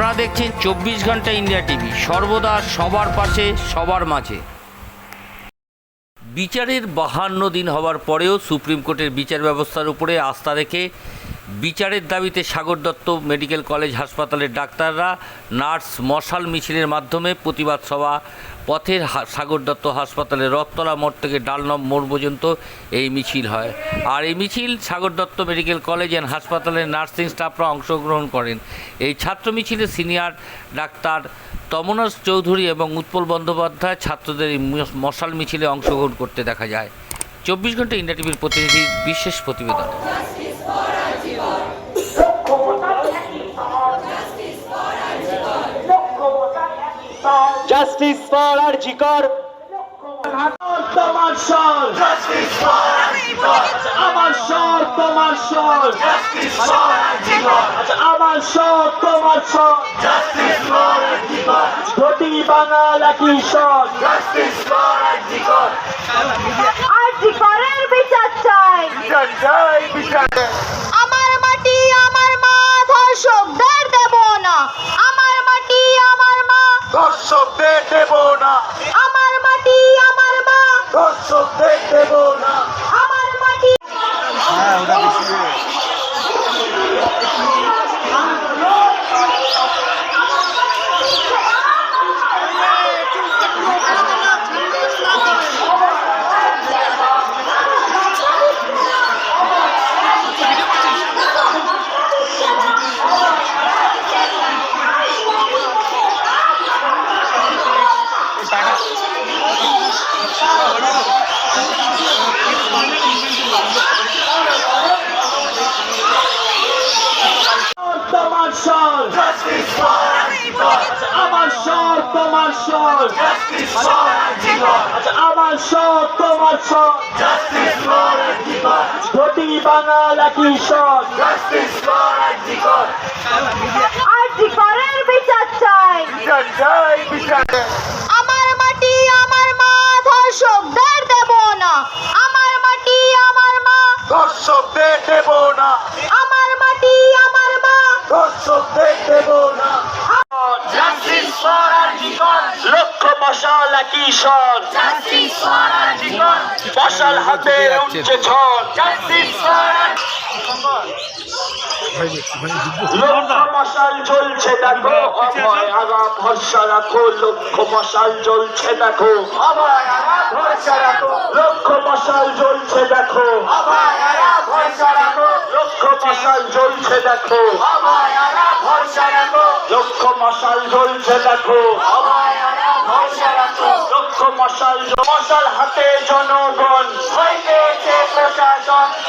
আপনারা দেখছেন চব্বিশ ঘণ্টা ইন্ডিয়া টিভি। সর্বদা সবার পাশে, সবার মাঝে। বিচারের বাহান্ন দিন হওয়ার পরেও সুপ্রিম কোর্টের বিচার ব্যবস্থার উপরে আস্থা রেখে বিচারের দাবিতে সাগর দত্ত মেডিকেল কলেজ হাসপাতালের ডাক্তাররা নার্স মশাল মিছিলের মাধ্যমে প্রতিবাদ সভা। পথের সাগর দত্ত হাসপাতালের রথতলা মোড় থেকে ডালনব মোড় পর্যন্ত এই মিছিল হয়। আর এই মিছিল Sagar Dutta medical college and হাসপাতালের নার্সিং স্টাফরা অংশগ্রহণ করেন। এই ছাত্র মিছিলে সিনিয়র ডাক্তার তমনাস চৌধুরী এবং উৎপল বন্দ্যোপাধ্যায় ছাত্রদের এই মশাল মিছিলে অংশগ্রহণ করতে দেখা যায়। চব্বিশ ঘণ্টা ইন্ডিয়া টিভির প্রতিনিধি বিশেষ প্রতিবেদন। জাস্টিস ফর আর জিকর তোমার সর আমার সর তোমার সর আমার সর তোমার সর ধুতি বাঙাল একই সর আরজি করের বিচার চাই। আমার মাটি আমার মা ধর্ষকদের দেব না। আমার মাটি আমার দর্শকদের দেব না আমার মাটি আমার মা। দর্শকদের দেব না আমার সর তোমার সর আমার সর তোমার সর ধুতি বাঙাল একই সর আরজি করের বিচার চাই। আমার মশাল হাতে উঠছে ঝড় লক্ষ মশাল জ্বলছে দেখো। অভয় আগা ভরসা রাখো। লক্ষ মশাল জ্বলছে দেখো। লক্ষ মশাল জ্বলছে দেখো। অভয় আগা ভরসা রাখো। লক্ষ মশাল জ্বলছে দেখো। অভয় আগা ভরসা রাখো। লক্ষ মশাল জ্বলছে দেখো। অভয় আগা ভরসা রাখো। লক্ষ মশাল মশাল হাতে জনগণ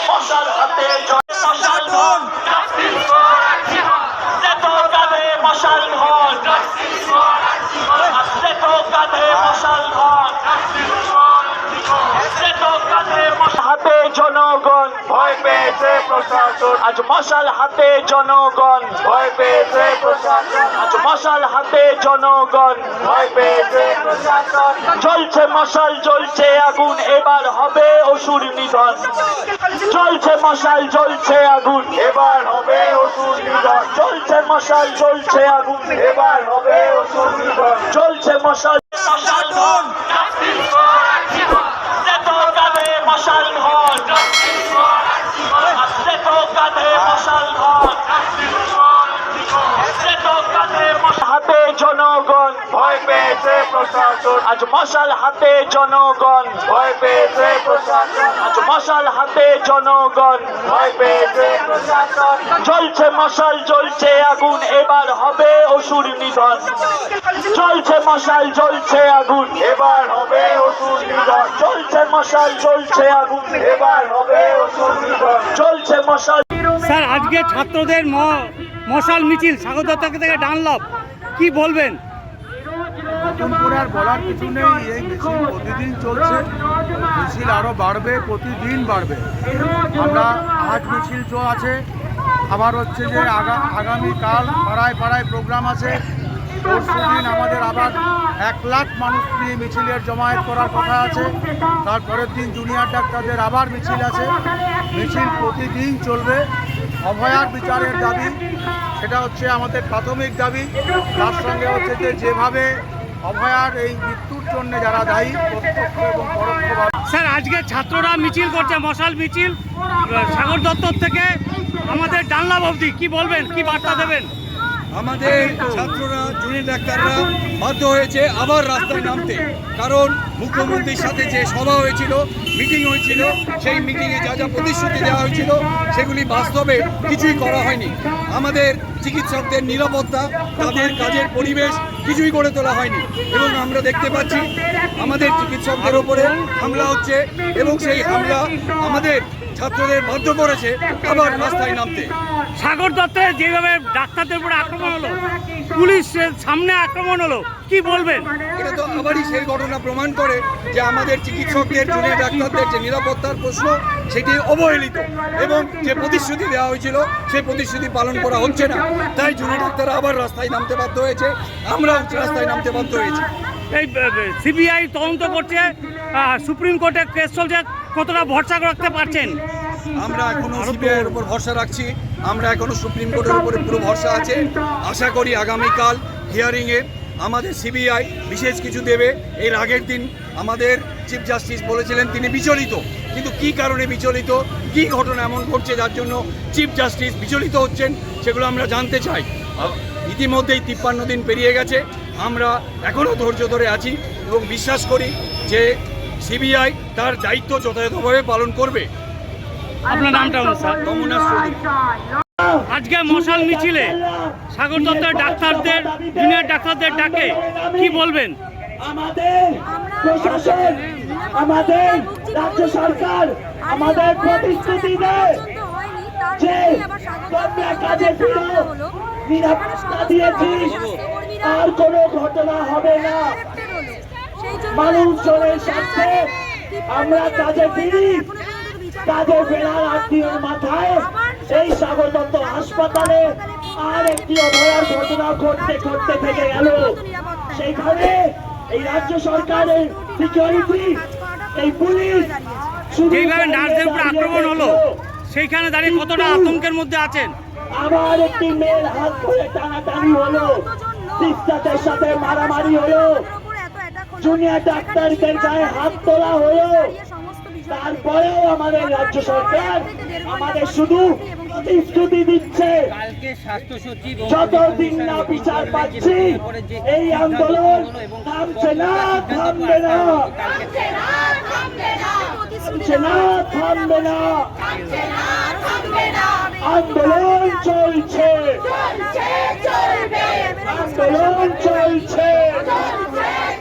মশাল হাতে জন মশাল ধন দেখো কাঁধে মশাল ধন দেখো কাঁধে মশাল ধন দেখো কাঁধে মশাল হাতে জনগণ ভয় পেয়েছে আজ মশাল হাতে জনগণ, ভয় পেয়েছে আজ মশাল হাতে জনগণ, ভয় পেয়েছে জ্বলছে মশাল জ্বলছে আগুন, এবার হবে অসুর নিধন। চলছে মশাল জ্বলছে আগুন, এবার হবে অসুর নিধন। চলছে মশাল জ্বলছে আগুন, এবার হবে অসুর নিধন। চলছে মশাল ধন দেখো কাঁধে মশাল ধন দেখো কাঁধে মশাল ধন দেখো কাঁধে মশাল হাতে জনগণ ভয় পেয়েছে প্রশাসন আজ মশাল হাতে জনগণ, ভয় পেয়েছে প্রশাসন। আজ মশাল হাতে জনগণ, ভয় পেয়েছে চলছে মশাল জ্বলছে আগুন, এবার হবে অসুর নিধন। চলছে মশাল জ্বলছে আগুন, এবার হবে অসুর নিধন। চলছে মশাল জ্বলছে আগুন, এবার হবে অসুর নিধন। চলছে মশাল স্যার, আজকে ছাত্রদের মশাল মিছিল, স্বাগত থেকে ডানলভ কি বলবেন? নতুন করে আর বলার কিছু নেই এই মিছিল প্রতিদিন চলছে। মিছিল আরও বাড়বে প্রতিদিন বাড়বে। আমরা আজ মিছিল চো আছে। আবার হচ্ছে যে আগা আগামীকাল পাড়ায় পাড়ায় প্রোগ্রাম আছে। পরশু দিন আমাদের আবার এক লাখ মানুষ নিয়ে মিছিলের জমায়েত করার কথা আছে। তারপরের দিন জুনিয়র ডাক্তারদের আবার মিছিল আছে। মিছিল প্রতিদিন চলবে। অভয়ার বিচারের দাবি সেটা হচ্ছে আমাদের প্রাথমিক দাবি। তার সঙ্গে হচ্ছে যে যেভাবে অভয়ার এই মৃত্যুর জন্য যারা দায়ী স্যার, আজকে ছাত্ররা মিছিল করছে, মশাল মিছিল, সাগর দপ্তর থেকে আমাদের ডানলাভ অবধি। কি বলবেন? কি বার্তা দেবেন? আমাদের ছাত্ররা জুনিয়র ডাক্তাররা বাধ্য হয়েছে আবার রাস্তায় নামতে। কারণ মুখ্যমন্ত্রীর সাথে যে সভা হয়েছিল মিটিং হয়েছিল, সেই মিটিংয়ে যা যা প্রতিশ্রুতি দেওয়া হয়েছিল, সেগুলি বাস্তবে কিছুই করা হয়নি। আমাদের চিকিৎসকদের নিরাপত্তা, তাদের কাজের পরিবেশ কিছুই গড়ে তোলা হয়নি। এবং আমরা দেখতে পাচ্ছি, আমাদের চিকিৎসকদের ওপরে হামলা হচ্ছে এবং সেই হামলা আমাদের ছাত্রদের বাধ্য করেছে আবার রাস্তায় নামতে। সাগর দত্তের যেভাবে ডাক্তারদের উপরে আক্রমণ হলো পুলিশের সামনে আক্রমণ হলো কি বলবেন? এটা তো আবারই সেই ঘটনা প্রমাণ করে যে আমাদের চিকিৎসকদের জুনিয়র ডাক্তারদের যে নিরাপত্তার প্রশ্ন সেটি অবহেলিত এবং যে প্রতিশ্রুতি দেওয়া হয়েছিল সেই প্রতিশ্রুতি পালন করা হচ্ছে না। তাই জুনিয়র ডাক্তাররা আবার রাস্তায় নামতে বাধ্য হয়েছে আমরাও রাস্তায় নামতে বাধ্য হয়েছি। এই সিবিআই তদন্ত করছে সুপ্রিম কোর্টে কেস চলছে কতটা ভরসা রাখতে পারছেন? আমরা এখনও সিবিআইয়ের উপর ভরসা রাখছি। আমরা এখনও সুপ্রিম কোর্টের উপরে পুরো ভরসা আছে। আশা করি আগামীকাল হিয়ারিংয়ে আমাদের সিবিআই বিশেষ কিছু দেবে। এর আগের দিন আমাদের চিফ জাস্টিস বলেছিলেন, তিনি বিচলিত। কিন্তু কি কারণে বিচলিত? কি ঘটনা এমন ঘটছে যার জন্য চিফ জাস্টিস বিচলিত হচ্ছেন, সেগুলো আমরা জানতে চাই। ইতিমধ্যেই তিপ্পান্ন দিন পেরিয়ে গেছে। আমরা এখনও ধৈর্য ধরে আছি এবং বিশ্বাস করি যে সিবিআই তার দায়িত্ব যথাযথভাবে পালন করবে। আপনার নামটা বলুন, স্যার। আজকে মশাল মিছিলে সাগর দত্তের ডাক্তারদের জুনিয়র ডাক্তারদের ডাকে। কি বলবেন? আমাদের প্রশাসন আমাদের রাজ্য সরকার আমাদের প্রতিশ্রুতি দেয় যে তোমরা কাজে ফিরো নিরাপত্তা দিয়েছিস আর কোনো ঘটনা হবে না। মানুষজনের সাথে আমরা কাজে ফিরি কাজে ফেরার আত্মীয়র মাথায় এই সাগর হাসপাতালে আর একটি অভয়ার ঘটনা ঘটতে ঘটতে থেকে গেল। সেইখানে এই রাজ্য সরকারের সিকিউরিটি এই পুলিশ শুধু যেইভাবে নার্সদের উপর আক্রমণ হলো সেইখানে দাঁড়িয়ে কতটা আতঙ্কের মধ্যে আছেন? আবার একটি মেয়ের হাত ধরে টানাটানি হলো। সিস্টারদের সাথে মারামারি হলো। জুনিয়র ডাক্তারদের গায়ে হাত তোলা হলো তারপরেও আমাদের রাজ্য সরকার আমাদের শুধু প্রতিশ্রুতি দিচ্ছে। যতদিন না বিচার পাচ্ছি এই আন্দোলন থামছে না থামবে না। থামছে না থামবে না। আন্দোলন চলছে। আন্দোলন চলছে। চলছে